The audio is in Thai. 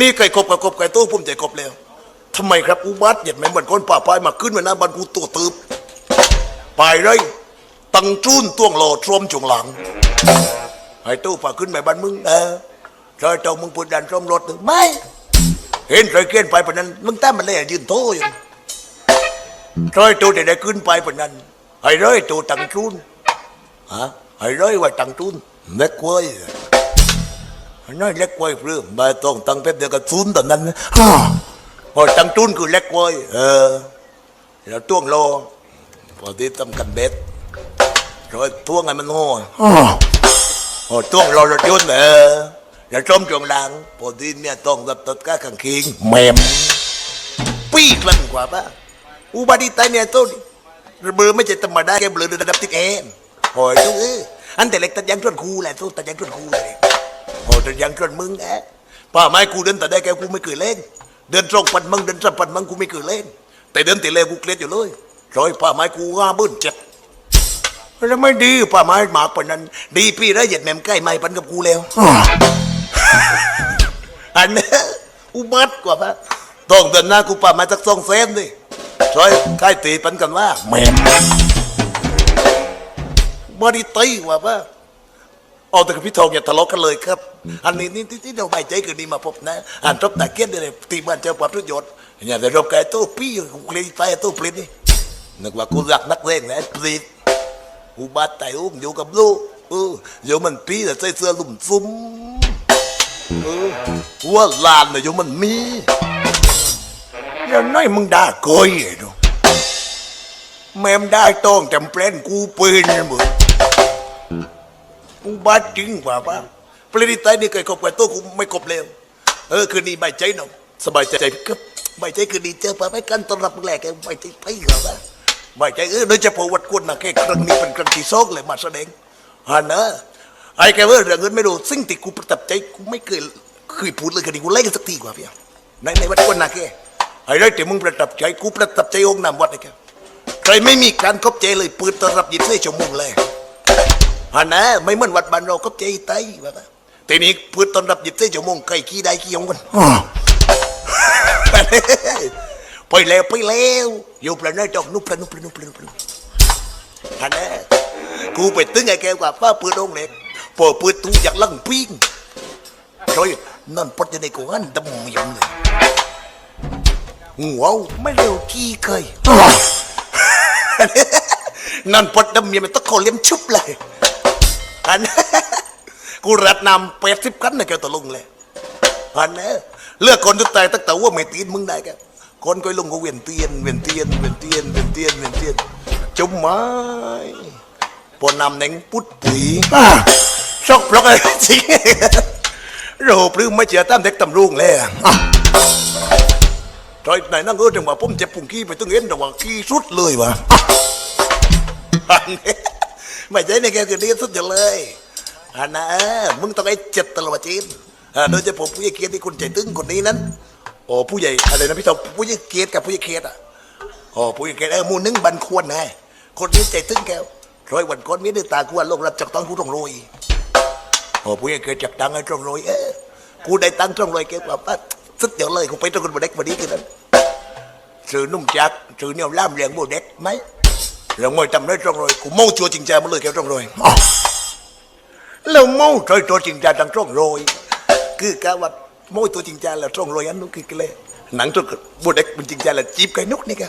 นี่ไก่กบกับกบไก่ตู้พุ่มใจกบแล้วทำไมครับอุบัติเหตุไหมเหมือนคนป่าปลายมาขึ้นมาหน้าบ้านกูตัวตืบไปเลยตังจูนต้วงโลทรวมจงหลังไอ้ตู้ป่าขึ้นไปบ้านมึงเออชอยเจ้ามึงพูดดันทรวมรถหรือไม่ เห็นใครเกลียนไปปนั้น มึงแต้มมันเลยยืนโตอยู่ชอยตู้จะได้ขึ้นไปปนั้นไอ้ร้อยตู้ตังจูนฮะไอ้ร้อยว่าตังจูนเล็กเว้ย น้อยเล็กไว้เพื่อไม่ต้องตั้งแป๊บเดียวก็ซุนตอนนั้นนะฮ่าพอตั้งจุนคือเล็กไว้เออแล้วต้วงโลพอที่ทำกันเบ็ดรอยต้วงไงมันโง่ฮ่าพอต้วงโลรถยนต์เออแล้วชมจงหลังพอที่เนี่ยต้องรับตัดก้าขังคิงแมมปีกลันกว่าปะอุบัติเหตุเนี่ยต้นเบลอไม่ใช่ธรรมดาแกเบลอระดับติ๊กเองโอ้ยทุกเอออันแต่เล็กตัดยังชวนครูแหละทุกตัดยังชวนครูเลยโอ้ แต่ยังจนมึงแอะป่าไม้กูเดินแต่ได้แกกูไม่เคยเล่น เดินตรงปันมึงเดินตรงปันมึงกูไม่เคยเล่น แต่เดินตีเลวกูเกลียดอยู่เลยร้อยป่าไม้กูห้าบื้นเจ็ดแล้วไม่ดีป่าไม้หมากปนนั้น ดีพี่ได้เหยียดแหม่มใกล้ไม้ปันกับกูแล้วอันนี้อุบัติกว่าปะต้องเดินหน้ากูป่าไม้สักสองเซนดิร้อยใกล้ตีปันกันว่าแหม่มบริตีกว่าปะ เอาแต่กับพี่ทองอย่าทะเลาะกันเลยครับ อันนี้นี่ที่เราใบใจคืนนี้มาพบนะอ่านรบตาเกียนได้เลยตีบ้านเจ้าความประโยชน์อย่าได้รบกับตู้ปี้กูเลยไปตู้ปลิดนี่นึกว่ากูรักนักเลงนะปลิดกูบาดใจอุ้มอยู่กับลูกเออเดี๋ยวมันปี้แต่ใส่เสื้อลุ่มซุ้มเออว่าลานเนี่ยเดี๋ยวมันมีอย่างน้อยมึงด่าโกยไอ้ดูแม่มได้ต้องจำเป็นกูปืนนะมึง กูบ้าจริงกว่าป้าปริตายนี่เคยคบกับตัวกูไม่คบเลยเออคืนนี้ใบใจหนอสบายใจครับใบใจคืนนี้เจอป้าไม่กันต้อนรับมึงแหลกใบใจไปเหรอป้าใบใจเออโดยเฉพาะวัดกวนนะแค่ครั้งนี้เป็นครั้งที่สองเลยมาแสดงฮะนะไอ้แกว่าเรื่องเงินไม่รู้สิ่งที่กูประทับใจกูไม่เคยเคยพูดเลยคดีกูเล่นกันสักทีกว่าเพียในในวัดกวนนะแกไอ้เรื่องที่มึงประทับใจกูประทับใจองค์นำวัดไอ้แกใครไม่มีการคบใจเลยปิดต้อนรับยินดีชั่วโมงเลย ฮันนะไม่เหมือนวัดบ้านเราก็ใจไตว่าปะทีนี้พืชต้อนรับหยิบเส้นชั่วโมงไก่ขี้ได้ขี้ยงกันไปแล้วไปแล้วอยู่ปลาเนื้อจอกนุบปลานุบปลานุบปลานุบปลานุบฮันนะกูไปตึงไอ้แกกว่าป้าปืนองเล็กพอปืนตูอยากลั่งปิ้งโอยนั่นปดอยู่ในกูอันดำเมียงเลยหัวไม่เร็วขี้เคยนั่นปดดำเมียมันตะโกนเลี้ยมชุบเลย อันกูรัดนำแปดสิบกันนะแกตะลุงเลยอันนี้เลือกคนทุกตายตั้งแต่ว่าไม่ตีนมึงได้แกคนก็ลงก็เวียนเตียนเวียนเตียนเวียนเตียนเวียนเตียนเวียนเตียนจุ่มไม้พอนำเน่งปุ๊ดปุ๋ยอะชอกพลอกอะไรจริงโรปลื้มไม่เจียตามเด็กตำรุงเลยอะจอยไหนนั่งเออจังหวะผมเจ็บปุ่งขี้ไปตึงเอ็นจังหวะขี้สุดเลยวะอันนี้ ไม่ใช่ในแกคือดีสุดเลยอันนะเออมึงต้องไอ้เจ็ดตลอดจีนโดยเฉพาะผู้ใหญ่เกียรติที่คนใจตึงคนนี้นั้นโอ้ผู้ใหญ่อะไรนะพี่ทองผู้ใหญ่เกียรติกับผู้ใหญ่เกียรติอะโอ้ผู้ใหญ่เกียรติเออมูนึ่งบันควรนะคนนี้ใจตึงแกวร้อยวันก่อนมีด้วยตากูว่าโลกรับจากตังกูต้องรวยโอ้ผู้ใหญ่เกียรติจากตังให้ต้องรวยเออกูได้ตังค์ต้องรวยแกว่าปั๊บสุดเดียอดเลยกูไปตรงคนบเด็กวันนี้กันนั้นซื้อนุ่มจักซื้อเนี่ยล่ามเลี้ยงโบเด็กไหม แล้วมวยจำได้ตรงเลยกูเมาชัวจริงใจมาเลยแกตรงเลยอ้าวแล้วเมาใจตัวจริงใจดังตรงโรยคือกะว่าเมาตัวจริงใจแล้วตรงโรยอันนู้นคือกันเลยหนังตัวบุเด็กมันจริงใจแล้วจีบไก่นุกนี่แก